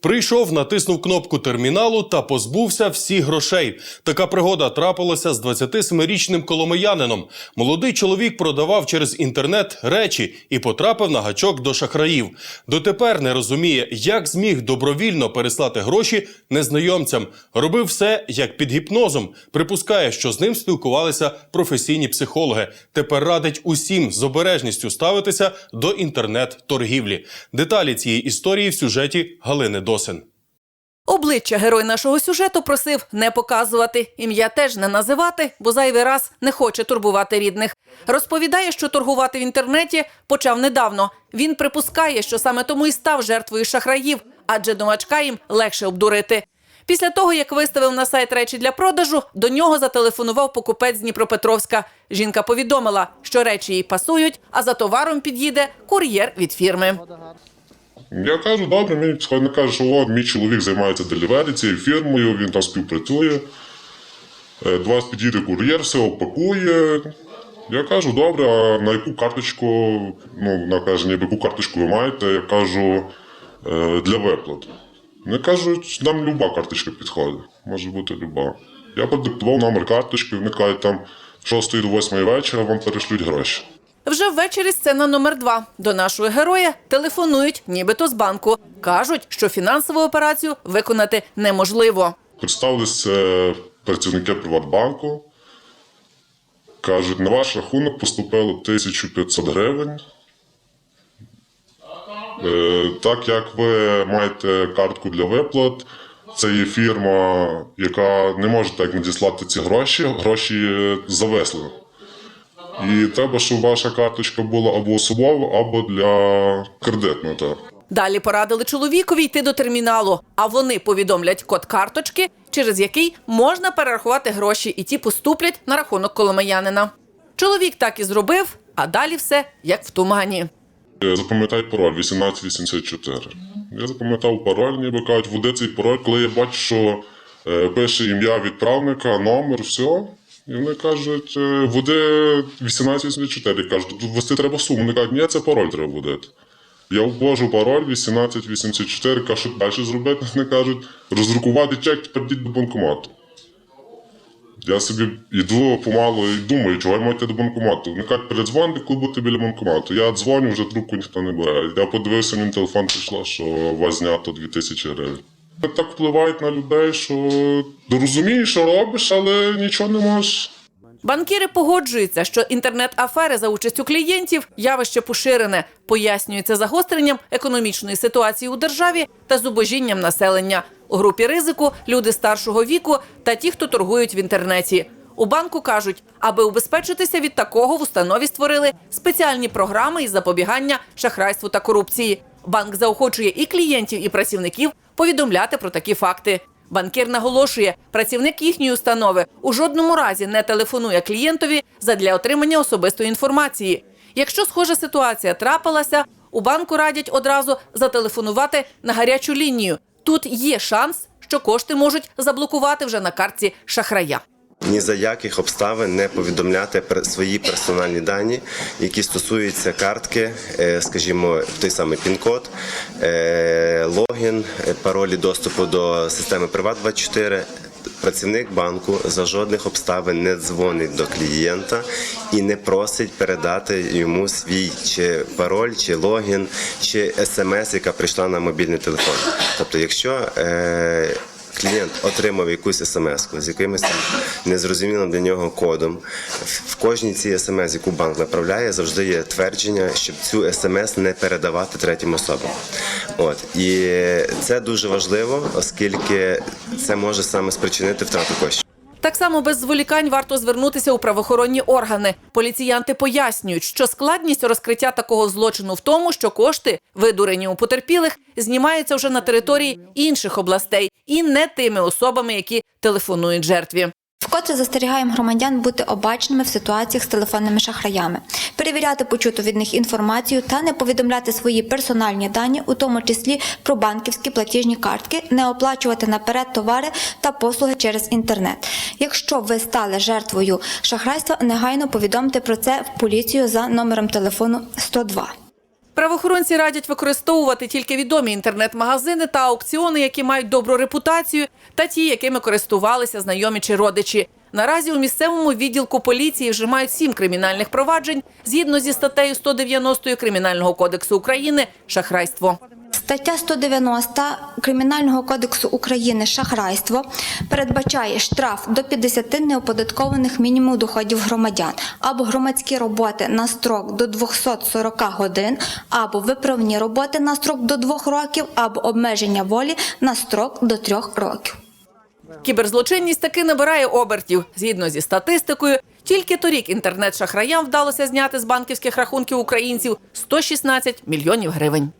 Прийшов, натиснув кнопку терміналу та позбувся всіх грошей. Така пригода трапилася з 27-річним коломиянином. Молодий чоловік продавав через інтернет речі і потрапив на гачок до шахраїв. Дотепер не розуміє, як зміг добровільно переслати гроші незнайомцям. Робив все як під гіпнозом. Припускає, що з ним спілкувалися професійні психологи. Тепер радить усім з обережністю ставитися до інтернет-торгівлі. Деталі цієї історії в сюжеті Галини Досин. Обличчя герой нашого сюжету просив не показувати, ім'я теж не називати, бо зайвий раз не хоче турбувати рідних. Розповідає, що торгувати в інтернеті почав недавно. Він припускає, що саме тому і став жертвою шахраїв, адже домачка їм легше обдурити. Після того, як виставив на сайт речі для продажу, до нього зателефонував покупець з Дніпропетровська. Жінка повідомила, що речі їй пасують, а за товаром під'їде кур'єр від фірми. Я кажу, добре, мій психолог каже, що от мій чоловік займається делівері цією фірмою, він там співпрацює. Е, До вас підійде кур'єр, все опакує. Я кажу, добре, а на яку карточку, ну, вона каже, ніби яку карточку ви маєте, я кажу, «Е, для виплат. Вони кажуть, нам люба карточка підходить, може бути люба. Я продиктував номер карточки, вони кажуть, там 6 до 8 вечора вам перешлють гроші. Вже ввечері сцена номер два. До нашого героя телефонують, нібито з банку. Кажуть, що фінансову операцію виконати неможливо. Представилися працівники Приватбанку. Кажуть, на ваш рахунок поступило 1500 гривень. Е, Так як ви маєте картку для виплат, це є фірма, яка не може так надіслати ці гроші, гроші зависли. І треба, щоб ваша карточка була або особова, або для кредитного. Так. Далі порадили чоловікові йти до терміналу, а вони повідомлять код карточки, через який можна перерахувати гроші, і ті поступлять на рахунок коломиянина. Чоловік так і зробив, а далі все як в тумані. Запам'ятай пароль 1884. Я запам'ятав пароль, ніби кажуть, введи цей пароль, коли я бачу, що е, пише ім'я відправника, номер, все. І вони кажуть, е, введи 1884. Я кажу, тут ввести треба суму. Вони кажуть, ні, це пароль треба вводити. Я ввожу пароль 1884, кажу, що далі зробити. Вони кажуть, роздрукувати чек, тепер йдіть до банкомату. Я собі йду помалу і думаю, чого я маю до банкомату. Вони кажуть, передзвони, коли будете біля банкомату. Я дзвоню, вже трубку ніхто не бере. Я подивився, мені телефон прийшло, що вас знято 2000 гривень. Так впливають на людей, що розумієш, що робиш, але нічого не можеш. Банкіри погоджуються, що інтернет-афери за участю клієнтів явище поширене, пояснюється загостренням економічної ситуації у державі та зубожінням населення. У групі ризику люди старшого віку та ті, хто торгують в інтернеті. У банку кажуть, аби убезпечитися від такого, в установі створили спеціальні програми із запобігання шахрайству та корупції. Банк заохочує і клієнтів, і працівників повідомляти про такі факти. Банкір наголошує, працівник їхньої установи у жодному разі не телефонує клієнтові задля отримання особистої інформації. Якщо схожа ситуація трапилася, у банку радять одразу зателефонувати на гарячу лінію. Тут є шанс, що кошти можуть заблокувати вже на картці шахрая. Ні за яких обставин не повідомляти свої персональні дані, які стосуються картки, е, скажімо, той самий пін-код, е, логін, е, паролі доступу до системи Приват24. Працівник банку за жодних обставин не дзвонить до клієнта і не просить передати йому свій чи пароль, чи логін, чи смс, яка прийшла на мобільний телефон. Тобто, якщо клієнт отримав якусь смс з якимось незрозумілим для нього кодом. В кожній цій смс, яку банк направляє, завжди є твердження, щоб цю смс не передавати третім особам. От і це дуже важливо, оскільки це може саме спричинити втрату коштів. Так само без зволікань варто звернутися у правоохоронні органи. Поліціянти пояснюють, що складність розкриття такого злочину в тому, що кошти, видурені у потерпілих, знімаються вже на території інших областей і не тими особами, які телефонують жертві. Вкотре застерігаємо громадян бути обачними в ситуаціях з телефонними шахраями, перевіряти почуту від них інформацію та не повідомляти свої персональні дані, у тому числі про банківські платіжні картки, не оплачувати наперед товари та послуги через інтернет. Якщо ви стали жертвою шахрайства, негайно повідомте про це в поліцію за номером телефону 102. Правоохоронці радять використовувати тільки відомі інтернет-магазини та аукціони, які мають добру репутацію, та ті, якими користувалися знайомі чи родичі. Наразі у місцевому відділку поліції вже мають сім кримінальних проваджень згідно зі статтею 190 Кримінального кодексу України шахрайство. Стаття 190 Кримінального кодексу України «Шахрайство» передбачає штраф до 50 неоподаткованих мінімумів доходів громадян або громадські роботи на строк до 240 годин, або виправні роботи на строк до 2 років, або обмеження волі на строк до 3 років. Кіберзлочинність таки набирає обертів. Згідно зі статистикою, тільки торік інтернет-шахраям вдалося зняти з банківських рахунків українців 116 мільйонів гривень.